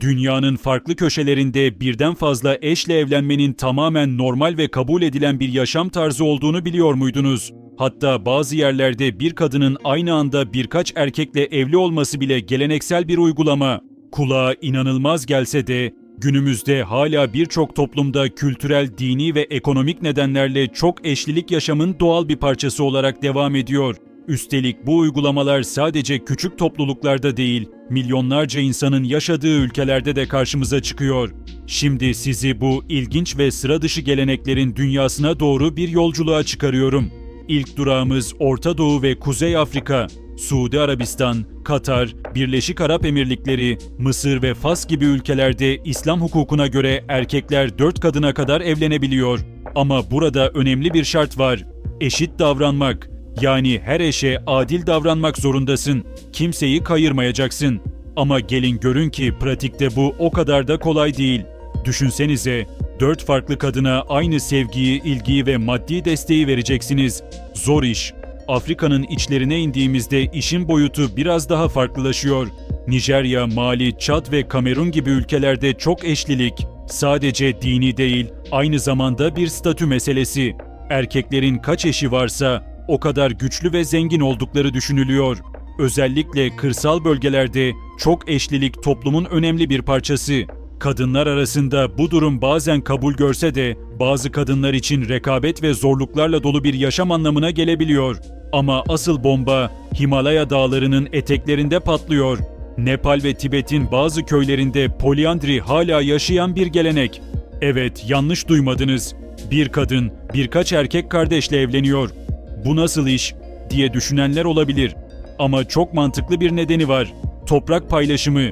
Dünyanın farklı köşelerinde birden fazla eşle evlenmenin tamamen normal ve kabul edilen bir yaşam tarzı olduğunu biliyor muydunuz? Hatta bazı yerlerde bir kadının aynı anda birkaç erkekle evli olması bile geleneksel bir uygulama. Kulağa inanılmaz gelse de günümüzde hala birçok toplumda kültürel, dini ve ekonomik nedenlerle çok eşlilik yaşamın doğal bir parçası olarak devam ediyor. Üstelik bu uygulamalar sadece küçük topluluklarda değil, milyonlarca insanın yaşadığı ülkelerde de karşımıza çıkıyor. Şimdi sizi bu ilginç ve sıra dışı geleneklerin dünyasına doğru bir yolculuğa çıkarıyorum. İlk durağımız Orta Doğu ve Kuzey Afrika. Suudi Arabistan, Katar, Birleşik Arap Emirlikleri, Mısır ve Fas gibi ülkelerde İslam hukukuna göre erkekler 4 kadına kadar evlenebiliyor. Ama burada önemli bir şart var. Eşit davranmak. Yani her eşe adil davranmak zorundasın. Kimseyi kayırmayacaksın. Ama gelin görün ki pratikte bu o kadar da kolay değil. Düşünsenize, dört farklı kadına aynı sevgiyi, ilgiyi ve maddi desteği vereceksiniz. Zor iş. Afrika'nın içlerine indiğimizde işin boyutu biraz daha farklılaşıyor. Nijerya, Mali, Çad ve Kamerun gibi ülkelerde çok eşlilik. Sadece dini değil, aynı zamanda bir statü meselesi. Erkeklerin kaç eşi varsa o kadar güçlü ve zengin oldukları düşünülüyor. Özellikle kırsal bölgelerde çok eşlilik toplumun önemli bir parçası. Kadınlar arasında bu durum bazen kabul görse de bazı kadınlar için rekabet ve zorluklarla dolu bir yaşam anlamına gelebiliyor. Ama asıl bomba Himalaya dağlarının eteklerinde patlıyor. Nepal ve Tibet'in bazı köylerinde poliandri hala yaşayan bir gelenek. Evet, yanlış duymadınız. Bir kadın birkaç erkek kardeşle evleniyor. Bu nasıl iş diye düşünenler olabilir. Ama çok mantıklı bir nedeni var. Toprak paylaşımı.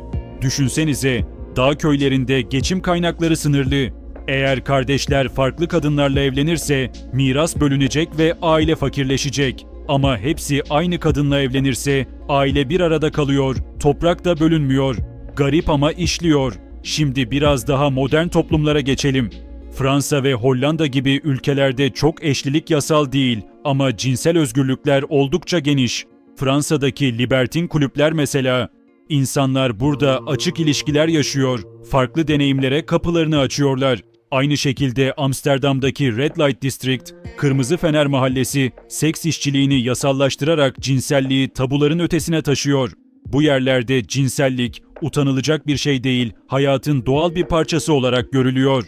Düşünsenize, dağ köylerinde geçim kaynakları sınırlı. Eğer kardeşler farklı kadınlarla evlenirse miras bölünecek ve aile fakirleşecek. Ama hepsi aynı kadınla evlenirse aile bir arada kalıyor, toprak da bölünmüyor. Garip ama işliyor. Şimdi biraz daha modern toplumlara geçelim. Fransa ve Hollanda gibi ülkelerde çok eşlilik yasal değil ama cinsel özgürlükler oldukça geniş. Fransa'daki libertin kulüpler mesela. İnsanlar burada açık ilişkiler yaşıyor, farklı deneyimlere kapılarını açıyorlar. Aynı şekilde Amsterdam'daki Red Light District, Kırmızı Fener Mahallesi, seks işçiliğini yasallaştırarak cinselliği tabuların ötesine taşıyor. Bu yerlerde cinsellik utanılacak bir şey değil, hayatın doğal bir parçası olarak görülüyor.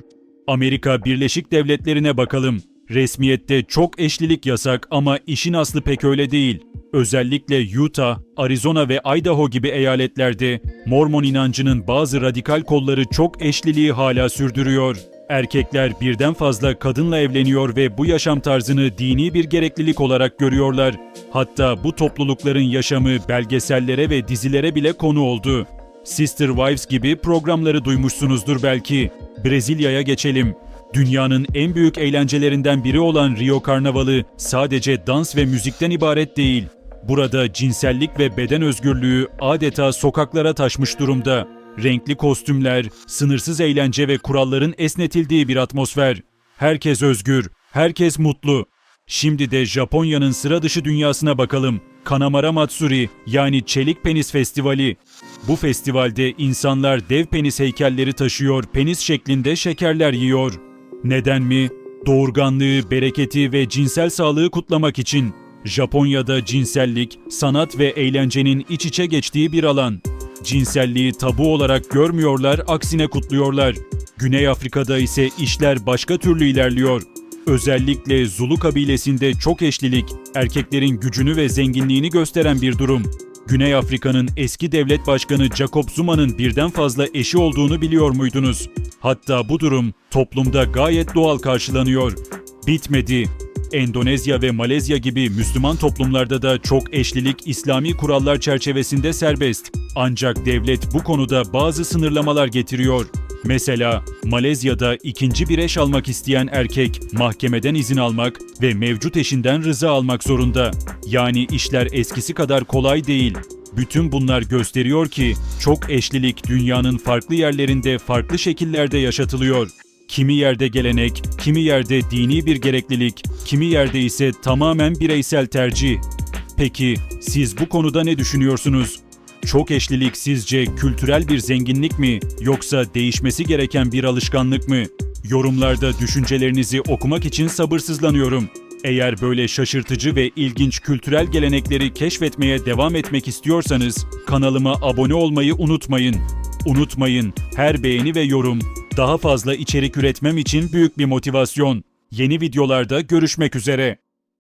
Amerika Birleşik Devletleri'ne bakalım. Resmiyette çok eşlilik yasak ama işin aslı pek öyle değil. Özellikle Utah, Arizona ve Idaho gibi eyaletlerde Mormon inancının bazı radikal kolları çok eşliliği hala sürdürüyor. Erkekler birden fazla kadınla evleniyor ve bu yaşam tarzını dini bir gereklilik olarak görüyorlar. Hatta bu toplulukların yaşamı belgesellere ve dizilere bile konu oldu. Sister Wives gibi programları duymuşsunuzdur belki. Brezilya'ya geçelim. Dünyanın en büyük eğlencelerinden biri olan Rio Karnavalı sadece dans ve müzikten ibaret değil. Burada cinsellik ve beden özgürlüğü adeta sokaklara taşmış durumda. Renkli kostümler, sınırsız eğlence ve kuralların esnetildiği bir atmosfer. Herkes özgür, herkes mutlu. Şimdi de Japonya'nın sıra dışı dünyasına bakalım. Kanamara Matsuri yani Çelik Penis Festivali. Bu festivalde insanlar dev penis heykelleri taşıyor, penis şeklinde şekerler yiyor. Neden mi? Doğurganlığı, bereketi ve cinsel sağlığı kutlamak için. Japonya'da cinsellik, sanat ve eğlencenin iç içe geçtiği bir alan. Cinselliği tabu olarak görmüyorlar, aksine kutluyorlar. Güney Afrika'da ise işler başka türlü ilerliyor. Özellikle Zulu kabilesinde çok eşlilik, erkeklerin gücünü ve zenginliğini gösteren bir durum. Güney Afrika'nın eski devlet başkanı Jacob Zuma'nın birden fazla eşi olduğunu biliyor muydunuz? Hatta bu durum toplumda gayet doğal karşılanıyor. Bitmedi. Endonezya ve Malezya gibi Müslüman toplumlarda da çok eşlilik İslami kurallar çerçevesinde serbest. Ancak devlet bu konuda bazı sınırlamalar getiriyor. Mesela Malezya'da ikinci bir eş almak isteyen erkek mahkemeden izin almak ve mevcut eşinden rıza almak zorunda. Yani işler eskisi kadar kolay değil. Bütün bunlar gösteriyor ki çok eşlilik dünyanın farklı yerlerinde farklı şekillerde yaşatılıyor. Kimi yerde gelenek, kimi yerde dini bir gereklilik, kimi yerde ise tamamen bireysel tercih. Peki siz bu konuda ne düşünüyorsunuz? Çok eşlilik sizce kültürel bir zenginlik mi yoksa değişmesi gereken bir alışkanlık mı? Yorumlarda düşüncelerinizi okumak için sabırsızlanıyorum. Eğer böyle şaşırtıcı ve ilginç kültürel gelenekleri keşfetmeye devam etmek istiyorsanız kanalıma abone olmayı unutmayın. Unutmayın, her beğeni ve yorum daha fazla içerik üretmem için büyük bir motivasyon. Yeni videolarda görüşmek üzere.